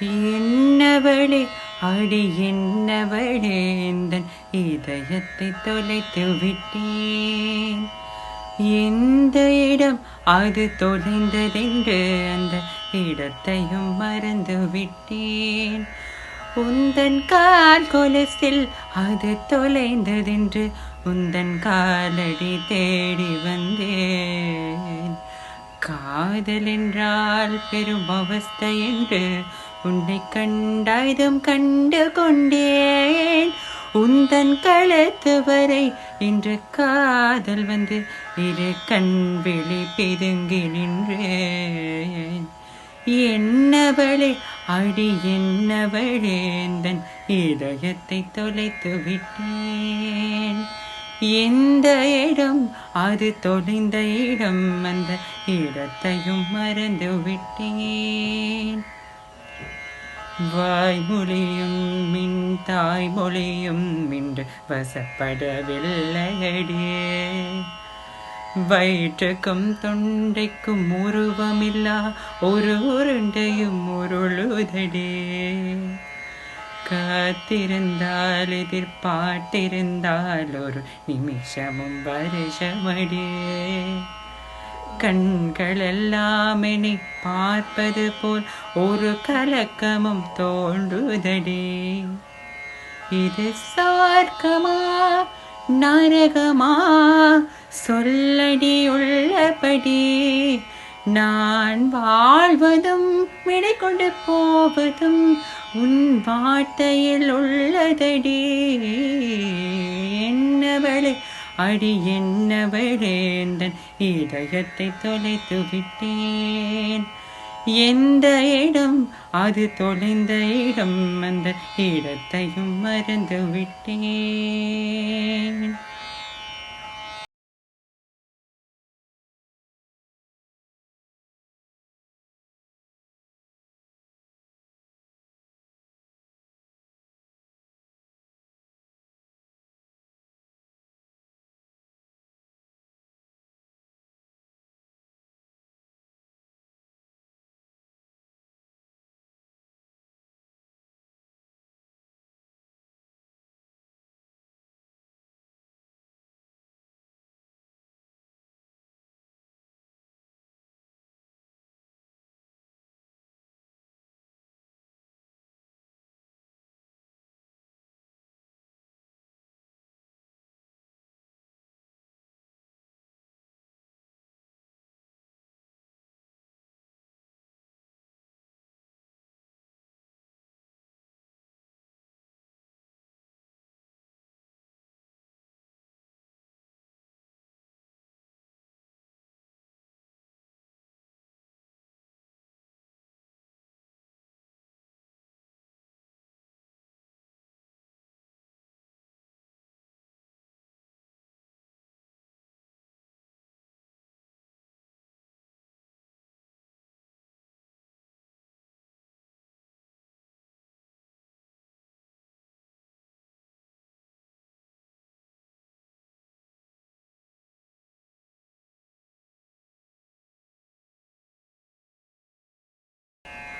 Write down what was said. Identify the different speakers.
Speaker 1: என்னவளே அடி என்னவளே எந்தன் இதயத்தை தொலைத்து விட்டேன். எந்த இடம் அது தொலைந்ததென்று அந்த இடத்தையும் மறந்து விட்டேன். உந்தன் கால் கொலசில் அது தொலைந்ததென்று உந்தன் காலடி தேடி வந்தேன். காதல் என்றால் பெரும் அவஸ்தை என்று உன்னை கண்டாயுதம் கண்டு கொண்டேன். உந்தன் களத்து வரை இன்று காதல் வந்து இரு கண் விழி பிதுங்கி நின்றேன். என்னவளே அடி என்னவளேந்தன் இதயத்தை தொலைத்து விட்டேன். எந்த இடம் அது தொலைந்த இடம் அந்த இடத்தையும் மறந்து விட்டேன். வாய்மொழியும் மின் தாய்மொழியும் இன்று வசப்படவில்லையடியே வயிற்றுக்கும் தொண்டைக்கும் உருவமில்லா ஒரு உருண்டையும் உருளுதடே. காத்திருந்தால் எதிர்பார்த்திருந்தால் ஒரு நிமிஷமும் வருஷமடியே கண்கள் எல்லாம் என்னை பார்ப்பது போல் ஒரு கலக்கமும் தோன்றுதடே. இது சார்க்கமா நரகமா? சொல்லடி உள்ளபடி நான் வாழ்வதும் விடை கொண்டு போவதும் உன் வார்த்தையில் உள்ளதடி. என்னவளே அடி என்ன விழேந்தன் இதயத்தை தொலைத்து விட்டேன். எந்த இடம் அது தொலைந்த இடம் அந்த இடத்தையும் மறந்து விட்டேன்.